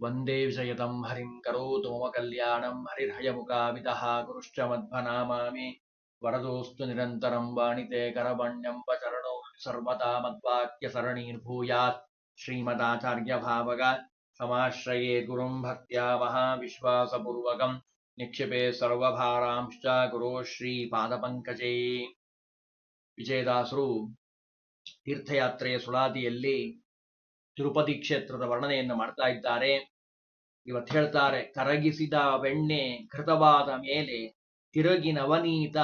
वन्दे विषयतं हरिं करोतु मम कल्याणं हरिर्हयमुखामितः गुरुश्च मध्वनामामि वरदोऽस्तु निरन्तरं वाणिते करवण्यं वचरणो सर्वदा मद्वाक्यसरणीर्भूयात् श्रीमदाचार्यभावग समाश्रये गुरुं भक्त्या महाविश्वासपूर्वकं निक्षिपे सर्वभारांश्च गुरो ಶ್ರೀಪಾದಪಂಕಜೇ ವಿಜಯದಾಸರು ತೀರ್ಥಯಾತ್ರೆಯ ಸುಳಾದಿಯಲ್ಲಿ ತಿರುಪತಿ ಕ್ಷೇತ್ರದ ವರ್ಣನೆಯನ್ನು ಮಾಡ್ತಾ ಇದ್ದಾರೆ. ಇವತ್ತು ಹೇಳ್ತಾರೆ, ಕರಗಿಸಿದ ಬೆಣ್ಣೆ ಕೃತವಾದ ಮೇಲೆ ತಿರುಗಿ ನವನೀತ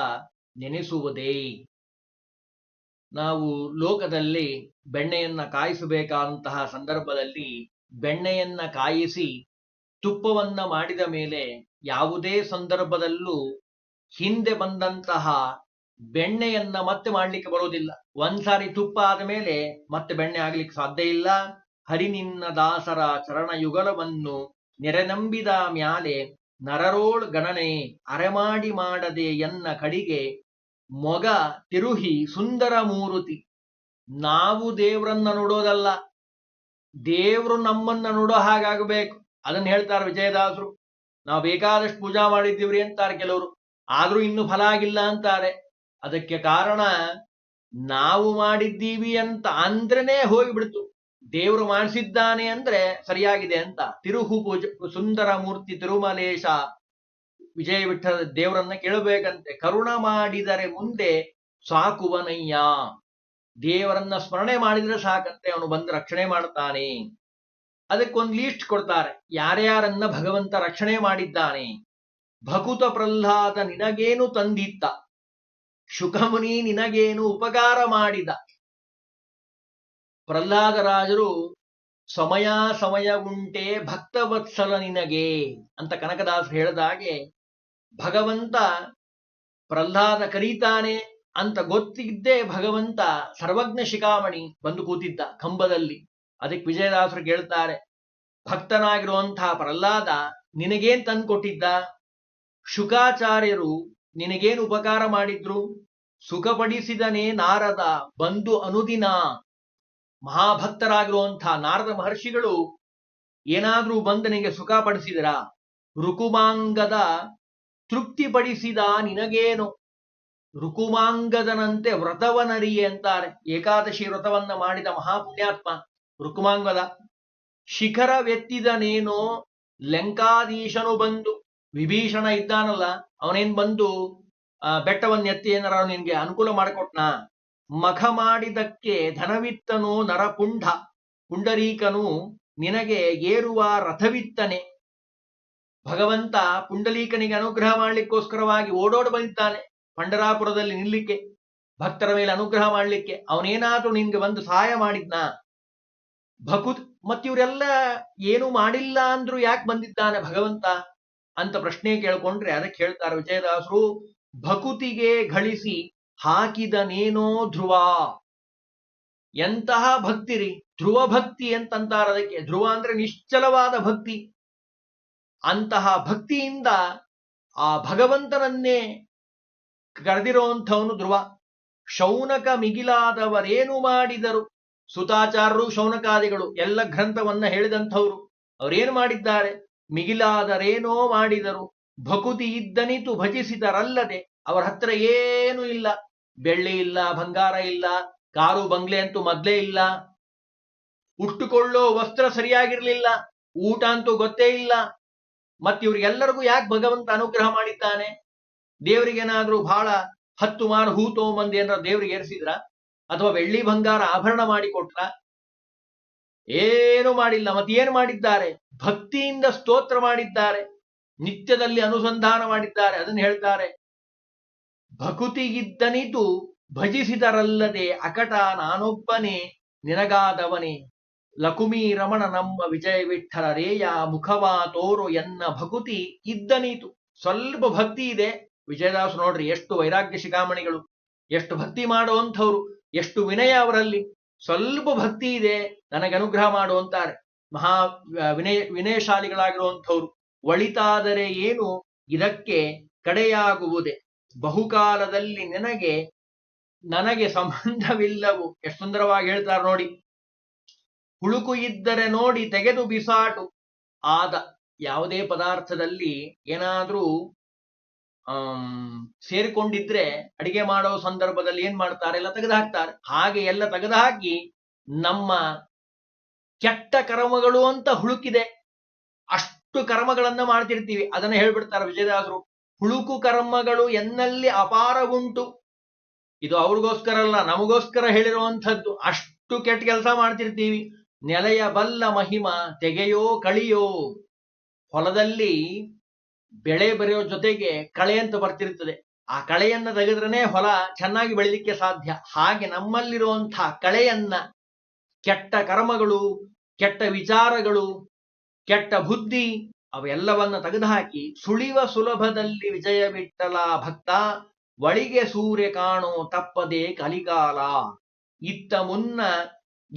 ನೆನೆಸುವುದೇ. ನಾವು ಲೋಕದಲ್ಲಿ ಬೆಣ್ಣೆಯನ್ನ ಕಾಯಿಸಬೇಕಾದಂತಹ ಸಂದರ್ಭದಲ್ಲಿ ಬೆಣ್ಣೆಯನ್ನ ಕಾಯಿಸಿ ತುಪ್ಪವನ್ನ ಮಾಡಿದ ಮೇಲೆ ಯಾವುದೇ ಸಂದರ್ಭದಲ್ಲೂ ಹಿಂದೆ ಬಂದಂತಹ ಬೆಣ್ಣೆಯನ್ನ ಮತ್ತೆ ಮಾಡ್ಲಿಕ್ಕೆ ಬರೋದಿಲ್ಲ ಒಂದ್ಸಾರಿ ತುಪ್ಪ ಆದ ಮೇಲೆ ಮತ್ತೆ ಬೆಣ್ಣೆ ಆಗ್ಲಿಕ್ಕೆ ಸಾಧ್ಯ ಇಲ್ಲ. ಹರಿನಿನ್ನ ದಾಸರ ಚರಣಯುಗಲವನ್ನು ನೆರೆನಂಬಿದ ಮ್ಯಾಲೆ ನರರೋಳ್ ಗಣನೆ ಅರೆಮಾಡಿ ಮಾಡದೆ ಎನ್ನ ಕಡಿಗೆ ಮೊಗ ತಿರುಹಿ ಸುಂದರ ಮೂರುತಿ. ನಾವು ದೇವ್ರನ್ನ ನೋಡೋದಲ್ಲ. ದೇವ್ರು ನಮ್ಮನ್ನ ನೋಡೋ ಹಾಗಾಗಬೇಕು. ಅದನ್ನ ಹೇಳ್ತಾರೆ ವಿಜಯದಾಸರು. ನಾವು ಬೇಕಾದಷ್ಟು ಪೂಜಾ ಮಾಡಿದ್ದೀವ್ರಿ ಅಂತಾರೆ ಕೆಲವರು. ಆದ್ರೂ ಇನ್ನು ಫಲ ಆಗಿಲ್ಲ ಅಂತಾರೆ. ಅದಕ್ಕೆ ಕಾರಣ ನಾವು ಮಾಡಿದ್ದೀವಿ ಅಂತ ಅಂದ್ರೇನೆ ಹೋಗಿಬಿಡ್ತು. ದೇವರು ಮಾಡಿಸಿದ್ದಾನೆ ಅಂದ್ರೆ ಸರಿಯಾಗಿದೆ ಅಂತ. ತಿರುಹು ಪೂಜ, ಸುಂದರ ಮೂರ್ತಿ ತಿರುಮಲೇಶ ವಿಜಯ ವಿಠಲ ದೇವರನ್ನ ಕೇಳಬೇಕಂತೆ. ಕರುಣ ಮಾಡಿದರೆ ಮುಂದೆ ಸಾಕುವನಯ್ಯ ದೇವರನ್ನ ಸ್ಮರಣೆ ಮಾಡಿದ್ರೆ ಸಾಕಂತೆ. ಅವನು ಬಂದು ರಕ್ಷಣೆ ಮಾಡ್ತಾನೆ. ಅದಕ್ಕೊಂದು ಲೀಸ್ಟ್ ಕೊಡ್ತಾರೆ. ಯಾರ್ಯಾರನ್ನ ಭಗವಂತ ರಕ್ಷಣೆ ಮಾಡಿದ್ದಾನೆ. ಭಕುತ ಪ್ರಹ್ಲಾದ ನಿನಗೇನು ತಂದಿತ್ತ? ಶುಕಮುನಿ ನಿನಗೇನು ಉಪಕಾರ ಮಾಡಿದ? ಪ್ರಹ್ಲಾದರಾಜರು, ಸಮಯ ಸಮಯ ಉಂಟೆ ಭಕ್ತವತ್ಸಲ ನಿನಗೆ ಅಂತ ಕನಕದಾಸರು ಹೇಳಿದಾಗೆ ಭಗವಂತ ಪ್ರಹ್ಲಾದ ಕರೀತಾನೆ ಅಂತ ಗೊತ್ತಿದ್ದೇ ಭಗವಂತ ಸರ್ವಜ್ಞ ಶಿಖಾಮಣಿ ಬಂದು ಕೂತಿದ್ದ ಕಂಬದಲ್ಲಿ. ಅದಕ್ಕೆ ವಿಜಯದಾಸರು ಕೇಳ್ತಾರೆ, ಭಕ್ತನಾಗಿರುವಂತಹ ಪ್ರಹ್ಲಾದ ನಿನಗೇನ್ ತಂದ್ಕೊಟ್ಟಿದ್ದ? ಶುಕಾಚಾರ್ಯರು ನಿನಗೇನು ಉಪಕಾರ ಮಾಡಿದ್ರು? ಸುಖಪಡಿಸಿದನೇ ನಾರದ ಬಂದು ಅನುದಿನ ಮಹಾಭಕ್ತರಾಗಿರುವಂತಹ ನಾರದ ಮಹರ್ಷಿಗಳು ಏನಾದ್ರೂ ಬಂದು ನಿನಗೆ ಸುಖ ಪಡಿಸಿದರ? ರುಕುಮಾಂಗದ ತೃಪ್ತಿಪಡಿಸಿದ ನಿನಗೇನು? ರುಕುಮಾಂಗದನಂತೆ ವ್ರತವನರಿಯೆ ಅಂತಾರೆ. ಏಕಾದಶಿ ವ್ರತವನ್ನ ಮಾಡಿದ ಮಹಾಪುಣ್ಯಾತ್ಮ ರುಕುಮಾಂಗದ. ಶಿಖರವೆತ್ತಿದನೇನೋ ಲಂಕಾಧೀಶನು ಬಂದು ವಿಭೀಷಣ ಇದ್ದಾನಲ್ಲ ಅವನೇನ್ ಬಂದು, ಆ, ಬೆಟ್ಟವನ್ನ ಎತ್ತಿ ಏನಾರ ನಿನ್ಗೆ ಅನುಕೂಲ ಮಾಡಿಕೊಟ್ನ? ಮಖ ಮಾಡಿದಕ್ಕೆ ಧನವಿತ್ತನು ನರಪುಂಡ ಪುಂಡರೀಕನು ನಿನಗೆ ಏರುವ ರಥವಿತ್ತನೆ. ಭಗವಂತ ಪುಂಡಲೀಕನಿಗೆ ಅನುಗ್ರಹ ಮಾಡ್ಲಿಕ್ಕೋಸ್ಕರವಾಗಿ ಓಡೋಡ್ ಬಂದಿದ್ದಾನೆ ಪಂಡರಾಪುರದಲ್ಲಿ ನಿಲ್ಲಿಕ್ಕೆ. ಭಕ್ತರ ಮೇಲೆ ಅನುಗ್ರಹ ಮಾಡ್ಲಿಕ್ಕೆ ಅವನೇನಾದ್ರೂ ನಿನ್ಗೆ ಬಂದು ಸಹಾಯ ಮಾಡಿದ್ನ? ಭಕುತ್ ಮತ್ತಿವರೆಲ್ಲ ಏನು ಮಾಡಿಲ್ಲ ಅಂದ್ರೂ ಯಾಕೆ ಬಂದಿದ್ದಾನೆ ಭಗವಂತ? ಅಂತ ಪ್ರಶ್ನೆ ಕೇಳ್ಕೊಂಡ್ರೆ ಅದಕ್ಕೆ ಹೇಳ್ತಾರೆ ವಿಜಯದಾಸರು, ಭಕುತಿಗೆ ಗಳಿಸಿ ಹಾಕಿದನೇನೋ ಧ್ರುವ. ಎಂತಹ ಭಕ್ತಿರಿ, ಧ್ರುವ ಭಕ್ತಿ ಅಂತಂತಾರ ಅದಕ್ಕೆ. ಧ್ರುವ ಅಂದ್ರೆ ನಿಶ್ಚಲವಾದ ಭಕ್ತಿ. ಅಂತಹ ಭಕ್ತಿಯಿಂದ ಆ ಭಗವಂತನನ್ನೇ ಕರೆದಿರುವಂಥವನು ಧ್ರುವ. ಶೌನಕ ಮಿಗಿಲಾದವರೇನು ಮಾಡಿದರು? ಸುತಾಚಾರರು, ಶೌನಕಾದಿಗಳು, ಎಲ್ಲ ಗ್ರಂಥವನ್ನ ಹೇಳಿದಂಥವ್ರು. ಅವರೇನು ಮಾಡಿದ್ದಾರೆ? ಮಿಗಿಲಾದರೇನೋ ಮಾಡಿದರು. ಭಕುತಿ ಇದ್ದನಿತು ಭಜಿಸಿದರಲ್ಲದೆ ಅವರ ಹತ್ರ ಏನು ಇಲ್ಲ. ಬೆಳ್ಳಿ ಇಲ್ಲ, ಬಂಗಾರ ಇಲ್ಲ, ಕಾರು ಬಂಗ್ಲೆ ಅಂತೂ ಮೊದ್ಲೇ ಇಲ್ಲ. ಉಟ್ಟುಕೊಳ್ಳೋ ವಸ್ತ್ರ ಸರಿಯಾಗಿರ್ಲಿಲ್ಲ. ಊಟ ಅಂತೂ ಗೊತ್ತೇ ಇಲ್ಲ. ಮತ್ತೆ ಇವ್ರಿಗೆಲ್ಲರಿಗೂ ಯಾಕೆ ಭಗವಂತ ಅನುಗ್ರಹ ಮಾಡಿದ್ದಾನೆ? ದೇವರಿಗೇನಾದ್ರೂ ಬಹಳ ಹತ್ತು ಮಾರು ಹೂ ಅಂದ್ರೆ ದೇವ್ರಿಗೆ ಏರಿಸಿದ್ರ? ಅಥವಾ ಬೆಳ್ಳಿ ಬಂಗಾರ ಆಭರಣ ಮಾಡಿ ಕೊಟ್ರ ಏನು ಮಾಡಿಲ್ಲ, ಮತ್ತೇನು ಮಾಡಿದ್ದಾರೆ? ಭಕ್ತಿಯಿಂದ ಸ್ತೋತ್ರ ಮಾಡಿದ್ದಾರೆ, ನಿತ್ಯದಲ್ಲಿ ಅನುಸಂಧಾನ ಮಾಡಿದ್ದಾರೆ, ಅದನ್ನು ಹೇಳ್ತಾರೆ. ಭಕುತಿಗಿದ್ದನಿತು ಭಜಿಸಿದರಲ್ಲದೆ ಅಕಟ ನಾನೊಬ್ಬನೇ, ನಿನಗಾದವನೇ. ಲಕುಮಿ ರಮಣ ನಮ್ಮ ವಿಜಯ ವಿಠಲ ರೇಯ ಮುಖವಾ ತೋರು ಎನ್ನ ಭಕುತಿ ಇದ್ದನೀತು ಸ್ವಲ್ಪ ಭಕ್ತಿ ಇದೆ. ವಿಜಯದಾಸ್ ನೋಡ್ರಿ, ಎಷ್ಟು ವೈರಾಗ್ಯ ಶಿಖಾಮಣಿಗಳು, ಎಷ್ಟು ಭಕ್ತಿ ಮಾಡುವಂಥವ್ರು, ಎಷ್ಟು ವಿನಯ ಅವರಲ್ಲಿ. ಸ್ವಲ್ಪ ಭಕ್ತಿ ಇದೆ, ನನಗೆ ಅನುಗ್ರಹ ಮಾಡು ಅಂತಾರೆ. ಮಹಾ, ವಿನಯ, ವಿನಯಶಾಲಿಗಳಾಗಿರುವಂಥವ್ರು. ಒಳಿತಾದರೆ ಏನು? ಇದಕ್ಕೆ ಕಡೆಯಾಗುವುದೇ. ಬಹುಕಾಲದಲ್ಲಿ ನಿನಗೆ, ನನಗೆ ಸಂಬಂಧವಿಲ್ಲವು. ಎಷ್ಟು ಸುಂದರವಾಗಿ ಹೇಳ್ತಾರೆ ನೋಡಿ. ಹುಳುಕು ಇದ್ದರೆ ನೋಡಿ ತೆಗೆದು ಬಿಸಾಟು. ಆದ ಯಾವುದೇ ಪದಾರ್ಥದಲ್ಲಿ ಏನಾದ್ರೂ ಸೇರಿಕೊಂಡಿದ್ರೆ ಅಡಿಗೆ ಮಾಡೋ ಸಂದರ್ಭದಲ್ಲಿ ಏನ್ ಮಾಡ್ತಾರೆ? ಎಲ್ಲ ತೆಗೆದು ಹಾಕ್ತಾರೆ ಹಾಗೆ ಎಲ್ಲ ತೆಗೆದು ಹಾಕಿ ನಮ್ಮ ಕೆಟ್ಟ ಕರ್ಮಗಳು ಅಂತ ಹುಳುಕಿದೆ. ಅಷ್ಟು ಕರ್ಮಗಳನ್ನ ಮಾಡ್ತಿರ್ತೀವಿ. ಅದನ್ನ ಹೇಳ್ಬಿಡ್ತಾರೆ ವಿಜಯದಾಸರು. ಹುಳುಕು ಕರ್ಮಗಳು ಎನ್ನಲ್ಲಿ ಅಪಾರ ಉಂಟು. ಇದು ಅವ್ರಿಗೋಸ್ಕರ ಅಲ್ಲ, ನಮಗೋಸ್ಕರ ಹೇಳಿರುವಂಥದ್ದು. ಅಷ್ಟು ಕೆಟ್ಟ ಕೆಲಸ ಮಾಡ್ತಿರ್ತೀವಿ. ನೆಲೆಯ ಬಲ್ಲ ಮಹಿಮ ತೆಗೆಯೋ ಕಳಿಯೋ. ಹೊಲದಲ್ಲಿ ಬೆಳೆ ಬರೆಯೋ ಜೊತೆಗೆ ಕಳೆ ಅಂತ ಬರ್ತಿರ್ತದೆ. ಆ ಕಳೆಯನ್ನ ತೆಗೆದ್ರನೇ ಹೊಲ ಚೆನ್ನಾಗಿ ಬೆಳಿಲಿಕ್ಕೆ ಸಾಧ್ಯ. ಹಾಗೆ ನಮ್ಮಲ್ಲಿರುವಂತಹ ಕಳೆಯನ್ನ ಕೆಟ್ಟ ಕರ್ಮಗಳು, ಕೆಟ್ಟ ವಿಚಾರಗಳು, ಕೆಟ್ಟ ಬುದ್ಧಿ ಅವೆಲ್ಲವನ್ನ ತೆಗೆದುಹಾಕಿ ಸುಳಿವ ಸುಲಭದಲ್ಲಿ ವಿಜಯ ಬಿಟ್ಟಲ ಭಕ್ತ, ಒಳಿಗೆ ಸೂರ್ಯ ಕಾಣೋ ತಪ್ಪದೆ ಕಲಿಗಾಲ. ಇತ್ತ ಮುನ್ನ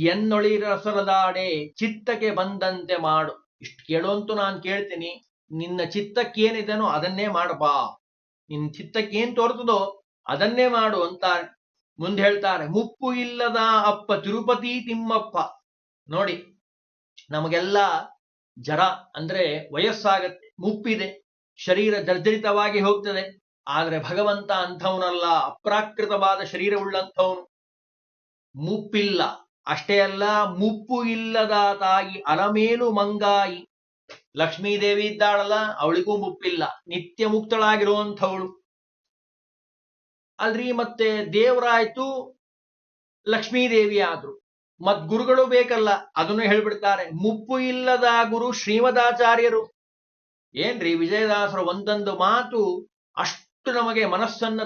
ಎನ್ನೊಳಿರಸರದಾಡೆ ಚಿತ್ತಕ್ಕೆ ಬಂದಂತೆ ಮಾಡು. ಇಷ್ಟು ಕೇಳುವಂತೂ ನಾನು ಕೇಳ್ತೀನಿ. ನಿನ್ನ ಚಿತ್ತಕ್ಕೇನಿದನೋ ಅದನ್ನೇ ಮಾಡಬಾ ನಿನ್ನ ಚಿತ್ತಕ್ಕೇನ್ ತೋರ್ತದೋ ಅದನ್ನೇ ಮಾಡು ಅಂತ ಮುಂದೆ ಹೇಳ್ತಾರೆ. ಮುಪ್ಪು ಇಲ್ಲದ ಅಪ್ಪ ತಿರುಪತಿ ತಿಮ್ಮಪ್ಪ. ನೋಡಿ, ನಮಗೆಲ್ಲ ಜರ ಅಂದ್ರೆ ವಯಸ್ಸಾಗತ್ತೆ. ಮುಪ್ಪಿದೆ, ಶರೀರ ಜರ್ಜರಿತವಾಗಿ ಹೋಗ್ತದೆ. ಆದ್ರೆ ಭಗವಂತ ಅಂಥವನಲ್ಲ, ಅಪ್ರಾಕೃತವಾದ ಶರೀರವುಳ್ಳಂಥವನು. ಮುಪ್ಪಿಲ್ಲ. ಅಷ್ಟೇ ಅಲ್ಲ, ಮುಪ್ಪು ಇಲ್ಲದ ತಾಯಿ ಅಲಮೇಲು ಮಂಗಾಯಿ. ಲಕ್ಷ್ಮೀದೇವಿ ಇದ್ದಾಳಲ್ಲ, ಅವಳಿಗೂ ಮುಪ್ಪಿಲ್ಲ. ನಿತ್ಯ ಮುಕ್ತಳಾಗಿರುವಂಥವಳು. ಅಲ್ರಿ, ಮತ್ತೆ ದೇವರಾಯ್ತು ಲಕ್ಷ್ಮೀದೇವಿ ಆದ್ರು. ಮತ್ ಗುರುಗಳು ಬೇಕಲ್ಲ, ಅದನ್ನು ಹೇಳ್ಬಿಡ್ತಾರೆ. ಮುಪ್ಪು ಇಲ್ಲದ ಗುರು ಶ್ರೀಮದಾಚಾರ್ಯರು. ಏನ್ರಿ, ವಿಜಯದಾಸರ ಒಂದೊಂದು ಮಾತು ಅಷ್ಟು ನಮಗೆ ಮನಸ್ಸನ್ನ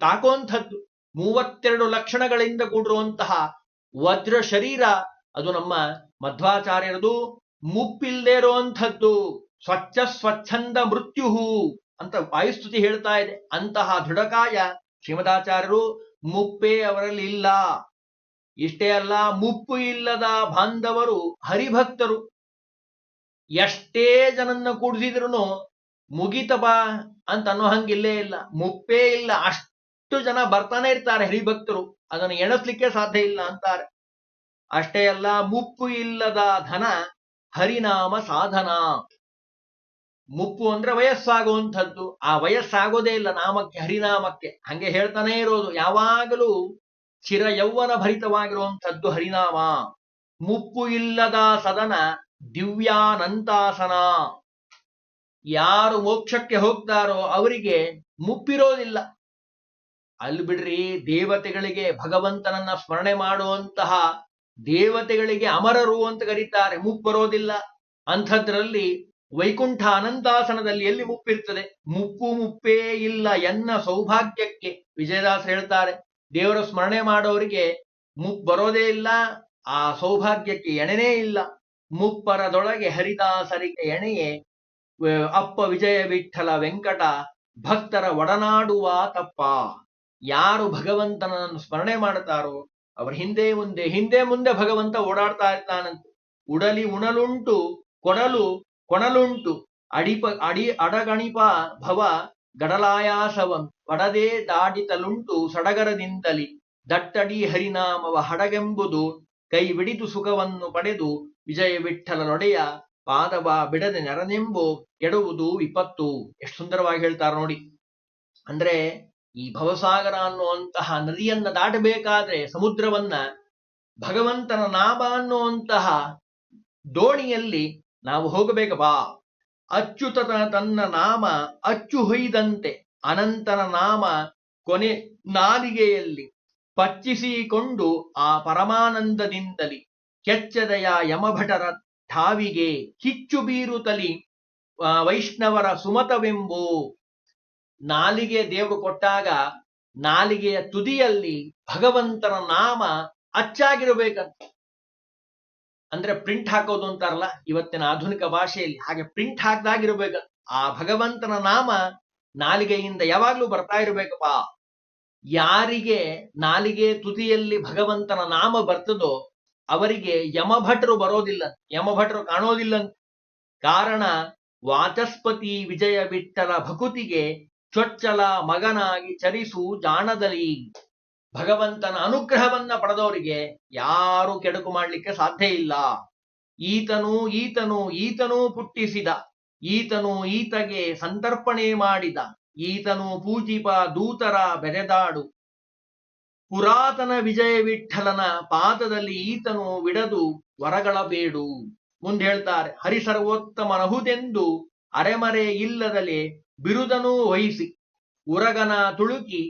ತಾಕುವಂಥದ್ದು. ಮೂವತ್ತೆರಡು ಲಕ್ಷಣಗಳಿಂದ ಕೂಡಿರುವಂತಹ ವಜ್ರ ಶರೀರ, ಅದು ನಮ್ಮ ಮಧ್ವಾಚಾರ್ಯರದು ಮುಪ್ಪಿಲ್ದೇ ಇರುವಂಥದ್ದು ಸ್ವಚ್ಛ ಸ್ವಚ್ಛಂದ ಮೃತ್ಯು ಅಂತ ವಾಯುಸ್ತುತಿ ಹೇಳ್ತಾ ಇದೆ. ಅಂತಹ ದೃಢಕಾಯ ಶ್ರೀಮದಾಚಾರ್ಯರು ಮುಪ್ಪೇ ಅವರಲ್ಲಿ ಇಲ್ಲ. ಇಷ್ಟೇ ಅಲ್ಲ, ಮುಪ್ಪು ಇಲ್ಲದ ಬಾಂಧವರು ಹರಿಭಕ್ತರು. ಎಷ್ಟೇ ಜನನ್ನ ಕೂಡಿಸಿದ್ರು ಬಾ ಅಂತ ಅನ್ನೋ ಹಂಗಿಲ್ಲೇ ಇಲ್ಲ. ಮುಪ್ಪೇ ಇಲ್ಲ, ಅಷ್ಟು ಜನ ಬರ್ತಾನೆ ಇರ್ತಾರೆ ಹರಿಭಕ್ತರು. ಅದನ್ನು ಎಣಸ್ಲಿಕ್ಕೆ ಸಾಧ್ಯ ಇಲ್ಲ ಅಂತಾರೆ. ಅಷ್ಟೇ ಅಲ್ಲ, ಮುಪ್ಪು ಇಲ್ಲದ ಧನ ಹರಿನಾಮ ಸಾಧನ. ಮುಪ್ಪು ಅಂದ್ರೆ ವಯಸ್ಸಾಗುವಂಥದ್ದು. ಆ ವಯಸ್ಸಾಗೋದೇ ಇಲ್ಲ ನಾಮಕ್ಕೆ, ಹರಿನಾಮಕ್ಕೆ. ಹಂಗೆ ಹೇಳ್ತಾನೆ ಇರೋದು. ಯಾವಾಗಲೂ ಚಿರ ಯೌವನ ಭರಿತವಾಗಿರುವಂಥದ್ದು ಹರಿನಾಮ. ಮುಪ್ಪು ಇಲ್ಲದ ಸದನ ದಿವ್ಯಾನಂತಾಸನ ಯಾರು ಮೋಕ್ಷಕ್ಕೆ ಹೋಗ್ತಾರೋ ಅವರಿಗೆ ಮುಪ್ಪಿರೋದಿಲ್ಲ. ಅಲ್ಲಿ ಬಿಡ್ರಿ ದೇವತೆಗಳಿಗೆ ಭಗವಂತನನ್ನ ಸ್ಮರಣೆ ಮಾಡುವಂತಹ ದೇವತೆಗಳಿಗೆ ಅಮರರು ಅಂತ ಕರೀತಾರೆ ಮುಪ್ಪರೋದಿಲ್ಲ ಅಂಥದ್ರಲ್ಲಿ ವೈಕುಂಠ ಅನಂತಾಸನದಲ್ಲಿ ಎಲ್ಲಿ ಮುಪ್ಪಿರ್ತದೆ? ಮುಪ್ಪು ಮುಪ್ಪೇ ಇಲ್ಲ ಎನ್ನ ಸೌಭಾಗ್ಯಕ್ಕೆ ವಿಜಯದಾಸ್ ಹೇಳ್ತಾರೆ. ದೇವರ ಸ್ಮರಣೆ ಮಾಡೋರಿಗೆ ಮುಪ್ ಬರೋದೇ ಇಲ್ಲ, ಆ ಸೌಭಾಗ್ಯಕ್ಕೆ ಎಣೆನೇ ಇಲ್ಲ. ಮುಪ್ಪರದೊಳಗೆ ಹರಿದಾಸರಿಗೆ ಎಣೆಯೇ ಅಪ್ಪ ವಿಜಯ ವಿಠಲ ವೆಂಕಟ, ಭಕ್ತರ ಒಡನಾಡುವ ತಪ್ಪ. ಯಾರು ಭಗವಂತನನ್ನು ಸ್ಮರಣೆ ಮಾಡ್ತಾರೋ ಅವರ ಹಿಂದೆ ಮುಂದೆ ಹಿಂದೆ ಮುಂದೆ ಭಗವಂತ ಓಡಾಡ್ತಾ ಇರ್ತಾನಂತೆ ಉಡಲಿ ಉಣಲುಂಟು ಕೊಡಲು ಕೊಣಲುಂಟು, ಅಡಿಪ, ಅಡಿ, ಅಡಗಣಿಪ ಭವ ಗಡಲಾಯಾಸವಂ ಪಡದೆ ದಾಡಿತಲುಂಟು ಸಡಗರದಿಂದಲಿ. ದಟ್ಟಡಿ ಹರಿನಾಮವ ಹಡಗೆಂಬುದು, ಕೈ ಬಿಡಿದು ಸುಖವನ್ನು ಪಡೆದು ವಿಜಯ ವಿಠಲನೊಡೆಯ ಪಾದವ ಬಿಡದೆ ನೆರನೆಂಬು ಕೆಡುವುದು ವಿಪತ್ತು. ಎಷ್ಟು ಸುಂದರವಾಗಿ ಹೇಳ್ತಾರೆ ನೋಡಿ. ಅಂದ್ರೆ ಈ ಭವಸಾಗರ ಅನ್ನುವಂತಹ ನದಿಯನ್ನ ದಾಟಬೇಕಾದ್ರೆ ಸಮುದ್ರವನ್ನ ಭಗವಂತನ ನಾಮ ಅನ್ನುವಂತಹ ದೋಣಿಯಲ್ಲಿ ನಾವು ಹೋಗಬೇಕಪ್ಪ ಅಚ್ಚುತ ತನ್ನ ನಾಮ ಅಚ್ಚು ಹೊಯ್ದಂತೆ ಅನಂತನ ನಾಮ ಕೊನೆ ನಾಲಿಗೆಯಲ್ಲಿ ಪಚ್ಚಿಸಿಕೊಂಡು ಆ ಪರಮಾನಂದದಿಂದಲಿ ಕೆಚ್ಚದೆಯ ಯಮಭಟರ ಠಾವಿಗೆ ಕಿಚ್ಚು ಬೀರುತ್ತಲಿ ಆ, ವೈಷ್ಣವರ ಸುಮತವೆಂಬು ನಾಲಿಗೆ ದೇವರು ಕೊಟ್ಟಾಗ ನಾಲಿಗೆಯ ತುದಿಯಲ್ಲಿ ಭಗವಂತನ ನಾಮ ಅಚ್ಚಾಗಿರಬೇಕಂತ. ಅಂದ್ರೆ ಪ್ರಿಂಟ್ ಹಾಕೋದು ಅಂತಾರಲ್ಲ ಇವತ್ತಿನ ಆಧುನಿಕ ಭಾಷೆಯಲ್ಲಿ ಹಾಗೆ ಪ್ರಿಂಟ್ ಹಾಕ್ದಾಗಿರ್ಬೇಕಂತ ಆ ಭಗವಂತನ ನಾಮ ನಾಲಿಗೆಯಿಂದ ಯಾವಾಗ್ಲೂ ಬರ್ತಾ ಇರಬೇಕಪ್ಪ. ಯಾರಿಗೆ ನಾಲಿಗೆ ತುದಿಯಲ್ಲಿ ಭಗವಂತನ ನಾಮ ಬರ್ತದೋ ಅವರಿಗೆ ಯಮಭಟರು ಬರೋದಿಲ್ಲ, ಯಮಭಟರು ಕಾಣೋದಿಲ್ಲ. ಕಾರಣ ವಾಚಸ್ಪತಿ ವಿಜಯ ಬಿಟ್ಟರ ಭಕುತಿಗೆ ಚೊಚ್ಚಲ ಮಗನಾಗಿ ಚರಿಸು ಜಾಣದಲಿ ಭಗವಂತನ ಅನುಗ್ರಹವನ್ನ ಪಡೆದವರಿಗೆ ಯಾರು ಕೆಡುಕು ಮಾಡಲಿಕ್ಕೆ ಸಾಧ್ಯ ಇಲ್ಲ. ಈತನು ಈತನು ಈತನೂ ಪುಟ್ಟಿಸಿದ ಈತನು ಈತಗೆ ಸಂತರ್ಪಣೆ ಮಾಡಿದ. ಈತನು ಪೂಜಿಪ ದೂತರ ಬೆರೆದಾಡು. ಪುರಾತನ ವಿಜಯ ವಿಠಲನ ಪಾದದಲ್ಲಿ ಈತನು ವಿಡದು ವರಗಳ ಬೇಡು. ಮುಂದೆ ಹೇಳ್ತಾರೆ ಹರಿಸರ್ವೋತ್ತಮನಹುದೆಂದು ಅರೆಮರೆ ಇಲ್ಲದಲೆ ಬಿರುದನೂ ವಹಿಸಿ ಉರಗನ ತುಳುಕಿ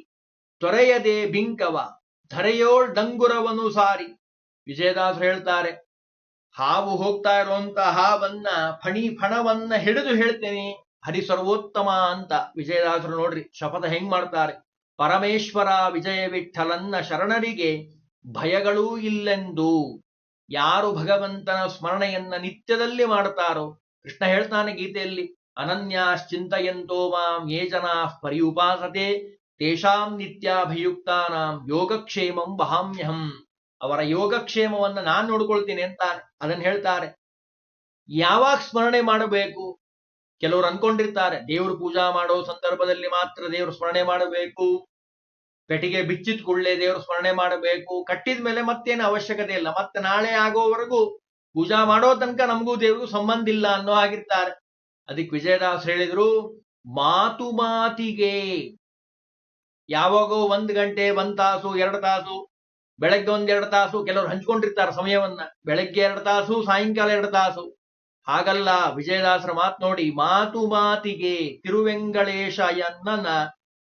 ತೊರೆಯದೆ ಬಿಂಕವ ಧರೆಯೋಳ್ ದಂಗುರವನು ಸಾರಿ. ವಿಜಯದಾಸರು ಹೇಳ್ತಾರೆ, ಹಾವು ಹೋಗ್ತಾ ಇರುವಂತ ಹಾವನ್ನ ಫಣಿ ಫಣವನ್ನ ಹಿಡಿದು ಹೇಳ್ತೇನೆ ಹರಿ ಸರ್ವೋತ್ತಮ ಅಂತ ವಿಜಯದಾಸರು ನೋಡ್ರಿ, ಶಪಥ ಹೆಂಗ್ ಮಾಡ್ತಾರೆ, ಪರಮೇಶ್ವರ ವಿಜಯ ವಿಠಲನ್ನ ಶರಣರಿಗೆ ಭಯಗಳೂ ಇಲ್ಲೆಂದು ಯಾರು ಭಗವಂತನ ಸ್ಮರಣೆಯನ್ನ ನಿತ್ಯದಲ್ಲಿ ಮಾಡ್ತಾರೋ, ಕೃಷ್ಣ ಹೇಳ್ತಾನೆ ಗೀತೆಯಲ್ಲಿ ಅನನ್ಯಾಶ್ಚಿಂತಯಂತೋ ಮಾಂ ಯೇ ಜನಾ ಪರಿಯುಪಾಸತೆ, ತೇಷಾಂ ನಿತ್ಯಾಭಿಯುಕ್ತಾನಾಂ ಯೋಗಕ್ಷೇಮಂ ವಹಾಮ್ಯಹಂ. ಅವರ ಯೋಗಕ್ಷೇಮವನ್ನ ನಾನು ನೋಡ್ಕೊಳ್ತೀನಿ ಅಂತ ಅದನ್ನ ಹೇಳ್ತಾರೆ. ಯಾವಾಗ ಸ್ಮರಣೆ ಮಾಡಬೇಕು? ಕೆಲವರು ಅನ್ಕೊಂಡಿರ್ತಾರೆ, ದೇವ್ರ ಪೂಜಾ ಮಾಡೋ ಸಂದರ್ಭದಲ್ಲಿ ಮಾತ್ರ ದೇವ್ರ ಸ್ಮರಣೆ ಮಾಡಬೇಕು. ಪೆಟಿಗೆ ಬಿಚ್ಚಿದ ಕೂಡಲೇ ದೇವ್ರ ಸ್ಮರಣೆ ಮಾಡಬೇಕು. ಕಟ್ಟಿದ ಮೇಲೆ ಮತ್ತೇನು ಅವಶ್ಯಕತೆ ಇಲ್ಲ. ಮತ್ತೆ ನಾಳೆ ಆಗೋವರೆಗೂ ಪೂಜಾ ಮಾಡೋ ತನಕ ನಮಗೂ ದೇವ್ರಿಗೂ ಸಂಬಂಧ ಇಲ್ಲ ಅನ್ನೋ ಹಾಗಿರ್ತಾರೆ. ಅದಕ್ಕೆ ವಿಜಯದಾಸ್ ಹೇಳಿದ್ರು, ಮಾತು ಮಾತಿಗೆ. ಯಾವಾಗೋ ಒಂದ್ ಗಂಟೆ, ಒಂದ್ ತಾಸು, ಎರಡು ತಾಸು, ಬೆಳಗ್ಗೆ ಒಂದ್ ಎರಡು ತಾಸು, ಕೆಲವರು ಹಂಚ್ಕೊಂಡಿರ್ತಾರೆ ಸಮಯವನ್ನ. ಬೆಳಗ್ಗೆ ಎರಡು ತಾಸು, ಸಾಯಂಕಾಲ ಎರಡು ತಾಸು. ಹಾಗಲ್ಲ, ವಿಜಯದಾಸರ ಮಾತು ನೋಡಿ, ಮಾತು ಮಾತಿಗೆ ತಿರುವೆಂಗಳೇಶ ಎನ್ನನ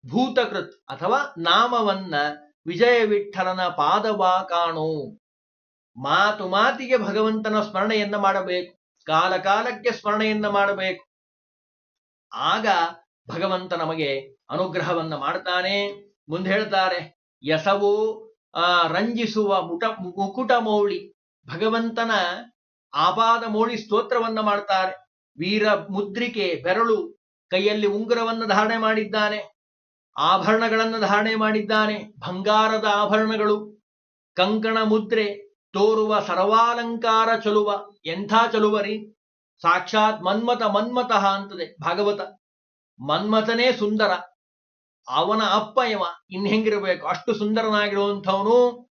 ಭೂತಕೃತ್ ಅಥವಾ ನಾಮವನ್ನ ವಿಜಯ ವಿಠಲನ ಪಾದವಾ ಕಾಣು. ಮಾತು ಮಾತಿಗೆ ಭಗವಂತನ ಸ್ಮರಣೆಯನ್ನ ಮಾಡಬೇಕು. ಕಾಲ ಕಾಲಕ್ಕೆ ಸ್ಮರಣೆಯನ್ನ ಮಾಡಬೇಕು. ಆಗ ಭಗವಂತ ನಮಗೆ ಅನುಗ್ರಹವನ್ನ ಮಾಡ್ತಾನೆ. ಮುಂದೆ ಹೇಳ್ತಾರೆ, ಯಸವು, ಆ, ರಂಜಿಸುವ ಮುಟ, ಮುಕುಟ ಮೌಳಿ. ಭಗವಂತನ ಆಪಾದ ಮೌಳಿ ಸ್ತೋತ್ರವನ್ನ ಮಾಡ್ತಾರೆ. ವೀರ ಮುದ್ರಿಕೆ, ಬೆರಳು ಕೈಯಲ್ಲಿ ಉಂಗುರವನ್ನು ಧಾರಣೆ ಮಾಡಿದ್ದಾನೆ. ಆಭರಣಗಳನ್ನು ಧಾರಣೆ ಮಾಡಿದ್ದಾನೆ. ಬಂಗಾರದ ಆಭರಣಗಳು, ಕಂಕಣ ಮುದ್ರೆ, ತೋರುವ ಸರ್ವಾಲಂಕಾರ ಚಲುವ, ಎಂಥ ಚಲುವರಿ? ಸಾಕ್ಷಾತ್ ಮನ್ಮತ ಮನ್ಮತಃ ಅಂತದೆ ಭಾಗವತ. ಮನ್ಮಥನೇ ಸುಂದರ. ಅವನ ಅಪ್ಪ ಇವ ಇನ್ ಹೆಂಗಿರಬೇಕು? ಅಷ್ಟು ಸುಂದರನಾಗಿರುವಂಥವನು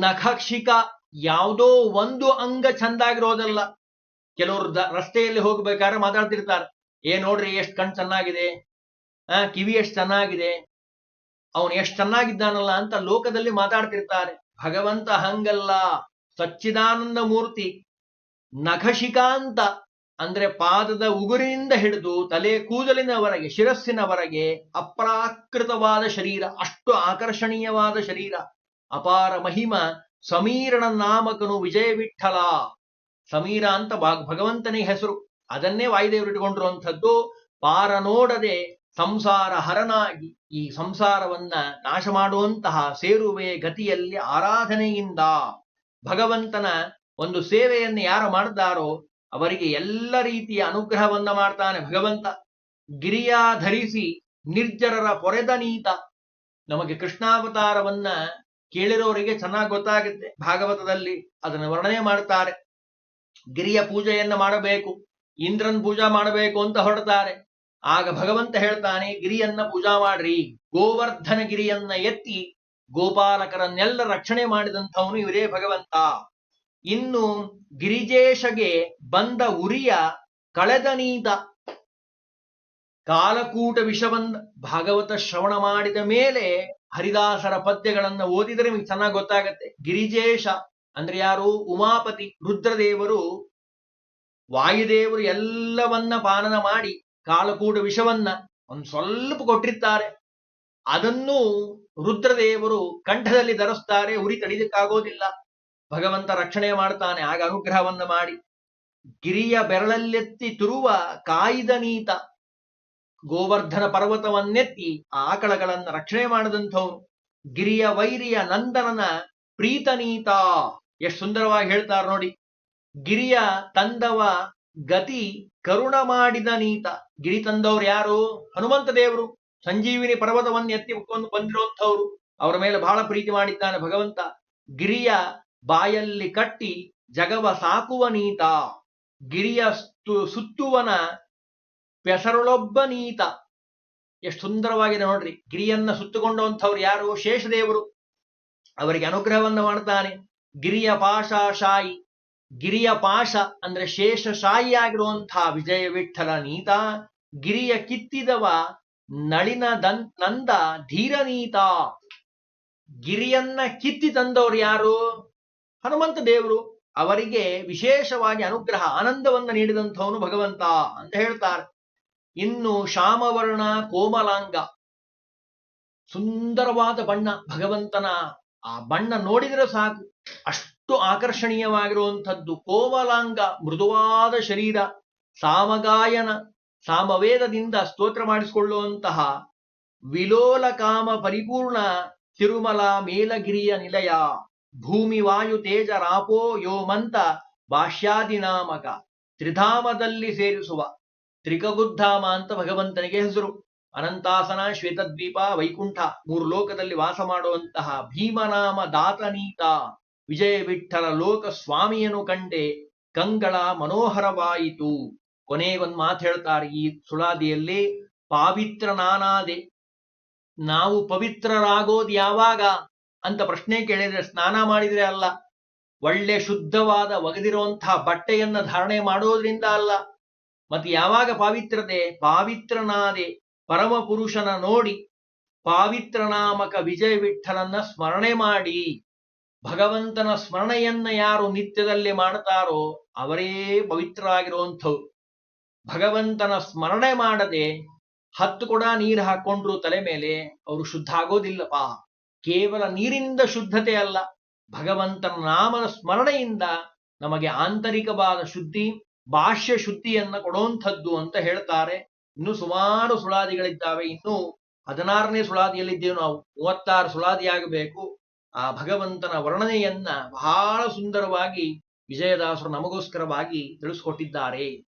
ನಖಕ್ಷಿಕ ಯಾವುದೋ ಒಂದು ಅಂಗ ಚಂದಾಗಿರೋದಲ್ಲ. ಕೆಲವರು ರಸ್ತೆಯಲ್ಲಿ ಹೋಗ್ಬೇಕಾದ್ರೆ ಮಾತಾಡ್ತಿರ್ತಾರೆ. ಏ ನೋಡ್ರಿ ಎಷ್ಟು ಕಣ್ ಚೆನ್ನಾಗಿದೆ. ಆ, ಕಿವಿ ಎಷ್ಟು ಚೆನ್ನಾಗಿದೆ. ಅವನು ಎಷ್ಟು ಚೆನ್ನಾಗಿದ್ದಾನಲ್ಲ ಅಂತ ಲೋಕದಲ್ಲಿ ಮಾತಾಡ್ತಿರ್ತಾರೆ. ಭಗವಂತ ಹಂಗಲ್ಲ. ಸಚ್ಚಿದಾನಂದ ಮೂರ್ತಿ. ನಖಶಿಕಾಂತ ಅಂದ್ರೆ ಪಾದದ ಉಗುರಿನಿಂದ ಹಿಡಿದು ತಲೆ ಕೂದಲಿನವರೆಗೆ, ಶಿರಸ್ಸಿನವರೆಗೆ ಅಪ್ರಾಕೃತವಾದ ಶರೀರ, ಅಷ್ಟು ಆಕರ್ಷಣೀಯವಾದ ಶರೀರ. ಅಪಾರ ಮಹಿಮ, ಸಮೀರನ ನಾಮಕನು ವಿಜಯ ವಿಠಲ ಸಮೀರ ಅಂತ ಭಗವಂತನೇ ಹೆಸರು. ಅದನ್ನೇ ವಾಯುದೇವರು ಇಟ್ಕೊಂಡಿರುವಂಥದ್ದು ಪಾರ ನೋಡದೆ ಸಂಸಾರ ಹರನಾಗಿ ಈ ಸಂಸಾರವನ್ನ ನಾಶ ಮಾಡುವಂತಹ ಸೇರುವೆ ಗತಿಯಲ್ಲಿ ಆರಾಧನೆಯಿಂದ ಭಗವಂತನ ಒಂದು ಸೇವೆಯನ್ನು ಯಾರು ಮಾಡ್ತಾರೋ ಅವರಿಗೆ ಎಲ್ಲ ರೀತಿಯ ಅನುಗ್ರಹವನ್ನ ಮಾಡ್ತಾನೆ ಭಗವಂತ. ಗಿರಿಯ ಧರಿಸಿ ನಿರ್ಜರರ ಪೊರೆದ ನೀತ. ನಮಗೆ ಕೃಷ್ಣಾವತಾರವನ್ನ ಕೇಳಿರೋರಿಗೆ ಚೆನ್ನಾಗಿ ಗೊತ್ತಾಗುತ್ತೆ. ಭಾಗವತದಲ್ಲಿ ಅದನ್ನು ವರ್ಣನೆ ಮಾಡ್ತಾರೆ. ಗಿರಿಯ ಪೂಜೆಯನ್ನ ಮಾಡಬೇಕು, ಇಂದ್ರನ್ ಪೂಜಾ ಮಾಡಬೇಕು ಅಂತ ಹೊರಡ್ತಾರೆ. ಆಗ ಭಗವಂತ ಹೇಳ್ತಾನೆ, ಗಿರಿಯನ್ನ ಪೂಜಾ ಮಾಡ್ರಿ. ಗೋವರ್ಧನ ಗಿರಿಯನ್ನ ಎತ್ತಿ ಗೋಪಾಲಕರನ್ನೆಲ್ಲ ರಕ್ಷಣೆ ಮಾಡಿದಂಥವನು ಇವರೇ ಭಗವಂತ. ಇನ್ನು ಗಿರಿಜೇಶಗೆ ಬಂದ ಉರಿಯ ಕಳೆದನೀದ ಕಾಲಕೂಟ ವಿಷವನ್ನ ಭಾಗವತ ಶ್ರವಣ ಮಾಡಿದ ಮೇಲೆ ಹರಿದಾಸರ ಪದ್ಯಗಳನ್ನ ಓದಿದರೆ ನಿಮಗೆ ಚೆನ್ನಾಗಿ ಗೊತ್ತಾಗತ್ತೆ. ಗಿರಿಜೇಶ ಅಂದ್ರೆ ಯಾರು? ಉಮಾಪತಿ, ರುದ್ರದೇವರು, ವಾಯುದೇವರು ಎಲ್ಲವನ್ನ ಪಾನನ ಮಾಡಿ ಕಾಲಕೂಟ ವಿಷವನ್ನ ಒಂದ್ ಸ್ವಲ್ಪ ಕೊಟ್ಟಿರ್ತಾರೆ. ಅದನ್ನು ರುದ್ರದೇವರು ಕಂಠದಲ್ಲಿ ಧರಿಸ್ತಾರೆ, ಉರಿ ತಡಿಲಿಕ್ಕಾಗೋದಿಲ್ಲ. ಭಗವಂತ ರಕ್ಷಣೆ ಮಾಡ್ತಾನೆ. ಆಗ ಅನುಗ್ರಹವನ್ನ ಮಾಡಿ. ಗಿರಿಯ ಬೆರಳಲ್ಲೆತ್ತಿ ತುರುವ ಕಾಯ್ದ ನೀತ ಗೋವರ್ಧನ ಪರ್ವತವನ್ನೆತ್ತಿ ಆಕಳಗಳನ್ನು ರಕ್ಷಣೆ ಮಾಡಿದಂಥವನು ಗಿರಿಯ ವೈರಿಯ ನಂದನನ ಪ್ರೀತನೀತ ಎಷ್ಟು ಸುಂದರವಾಗಿ ಹೇಳ್ತಾರೆ ನೋಡಿ. ಗಿರಿಯ ತಂದವ ಗತಿ ಕರುಣ ಮಾಡಿದ ನೀತ. ಗಿರಿ ತಂದವ್ರು ಯಾರು? ಹನುಮಂತ ದೇವರು. ಸಂಜೀವಿನಿ ಪರ್ವತವನ್ನು ಎತ್ತಿ ಬಂದಿರುವಂಥವ್ರು. ಅವರ ಮೇಲೆ ಬಹಳ ಪ್ರೀತಿ ಮಾಡಿದ್ದಾನೆ ಭಗವಂತ. ಗಿರಿಯ ಬಾಯಲ್ಲಿ ಕಟ್ಟಿ ಜಗವ ಸಾಕುವ ನೀತ ಗಿರಿಯ ಸುತ್ತುವನ ಪೆಸರಳೊಬ್ಬ ನೀತ. ಎಷ್ಟು ಸುಂದರವಾಗಿದೆ ನೋಡ್ರಿ. ಗಿರಿಯನ್ನ ಸುತ್ತುಕೊಂಡಂಥವ್ರು ಯಾರು? ಶೇಷದೇವರು. ಅವರಿಗೆ ಅನುಗ್ರಹವನ್ನು ಮಾಡ್ತಾನೆ. ಗಿರಿಯ ಪಾಶ ಶಾಯಿ ಗಿರಿಯ ಪಾಶ ಅಂದ್ರೆ ಶೇಷ ಶಾಯಿ ಆಗಿರುವಂತಹ ವಿಜಯ ವಿಠಲ ನೀತ, ಗಿರಿಯ ಕಿತ್ತಿದವ ನಳಿನ ದನ್, ನಂದ ಧೀರ ನೀತ. ಗಿರಿಯನ್ನ ಕಿತ್ತಿ ತಂದವರು ಯಾರು? ಹನುಮಂತ ದೇವರು ಅವರಿಗೆ ವಿಶೇಷವಾಗಿ ಅನುಗ್ರಹ, ಆನಂದವನ್ನ ನೀಡಿದಂಥವನು ಭಗವಂತ ಅಂತ ಹೇಳ್ತಾರೆ. ಇನ್ನು ಶಾಮವರ್ಣ ಕೋಮಲಾಂಗ, ಸುಂದರವಾದ ಬಣ್ಣ, ಭಗವಂತನ ಆ ಬಣ್ಣ ನೋಡಿದರೆ ಸಾಕು. ಅಷ್ಟು ಆಕರ್ಷಣೀಯವಾಗಿರುವಂಥದ್ದು ಕೋಮಲಾಂಗ, ಮೃದುವಾದ ಶರೀರ, ಸಾಮಗಾಯನ, ಸಾಮವೇದದಿಂದ ಸ್ತೋತ್ರ ಮಾಡಿಸಿಕೊಳ್ಳುವಂತಹ ವಿಲೋಲ ಕಾಮ ಪರಿಪೂರ್ಣ ತಿರುಮಲ ಮೇಲಗಿರಿಯ ನಿಲಯ. ಭೂಮಿ ವಾಯು ತೇಜ ರಾಪೋ ಯೋಮಂತ ಭಾಷ್ಯಾದಿನಾಮಕ ತ್ರಿಧಾಮದಲ್ಲಿ ಸೇರಿಸುವ, ತ್ರಿಕಗುದ್ಧಾಮ ಅಂತ ಭಗವಂತನಿಗೆ ಹೆಸರು. ಅನಂತಾಸನ, ಶ್ವೇತದ್ವೀಪ, ವೈಕುಂಠ ಮೂರು ಲೋಕದಲ್ಲಿ ವಾಸ ಮಾಡುವಂತಹ ಭೀಮನಾಮ ದಾತನೀತ ವಿಜಯ ವಿಠಲ ಲೋಕ ಸ್ವಾಮಿಯನ್ನು ಕಂಡೆ ಕಂಗಳ ಮನೋಹರವಾಯಿತು. ಕೊನೆಗೊಂದು ಮಾತು ಹೇಳ್ತಾರೆ ಈ ಸುಳಾದಿಯಲ್ಲಿ, ಪಾವಿತ್ರ ನಾನಾದೆ. ನಾವು ಪವಿತ್ರರಾಗೋದು ಯಾವಾಗ? ಅಂತ ಪ್ರಶ್ನೆ ಕೇಳಿದ್ರೆ ಸ್ನಾನ ಮಾಡಿದ್ರೆ ಅಲ್ಲ. ಒಳ್ಳೆ ಶುದ್ಧವಾದ ಒಗೆದಿರುವಂತಹ ಬಟ್ಟೆಯನ್ನ ಧಾರಣೆ ಮಾಡೋದ್ರಿಂದ ಅಲ್ಲ. ಮತ್ತೆ ಯಾವಾಗ ಪಾವಿತ್ರತೆ? ಪಾವಿತ್ರನಾದೆ ಪರಮ ಪುರುಷನ ನೋಡಿ ಪಾವಿತ್ರ ನಾಮಕ ವಿಜಯ ವಿಠಲನ್ನ ಸ್ಮರಣೆ ಮಾಡಿ. ಭಗವಂತನ ಸ್ಮರಣೆಯನ್ನ ಯಾರು ನಿತ್ಯದಲ್ಲಿ ಮಾಡ್ತಾರೋ ಅವರೇ ಪವಿತ್ರರಾಗಿರುವಂಥವು. ಭಗವಂತನ ಸ್ಮರಣೆ ಮಾಡದೆ ಹತ್ತು ಕೂಡ ನೀರು ಹಾಕೊಂಡ್ರು ತಲೆ ಮೇಲೆ ಅವರು ಶುದ್ಧ ಆಗೋದಿಲ್ಲಪ್ಪ. ಕೇವಲ ನೀರಿನಿಂದ ಶುದ್ಧತೆ ಅಲ್ಲ, ಭಗವಂತನ ನಾಮದ ಸ್ಮರಣೆಯಿಂದ ನಮಗೆ ಆಂತರಿಕವಾದ ಶುದ್ಧಿ ಭಾಷ್ಯ ಶುದ್ಧಿಯನ್ನ ಕೊಡುವಂಥದ್ದು ಅಂತ ಹೇಳ್ತಾರೆ. ಇನ್ನು ಸುಮಾರು ಸುಳಾದಿಗಳಿದ್ದಾವೆ. ಇನ್ನು ಹದಿನಾರನೇ ಸುಳಾದಿಯಲ್ಲಿದ್ದೇವೆ ನಾವು. ಮೂವತ್ತಾರು ಸುಳಾದಿ ಆಗಬೇಕು ಆ ಭಗವಂತನ ವರ್ಣನೆಯನ್ನ ಬಹಳ ಸುಂದರವಾಗಿ ವಿಜಯದಾಸರು ನಮಗೋಸ್ಕರವಾಗಿ ತಿಳಿಸ್ಕೊಟ್ಟಿದ್ದಾರೆ.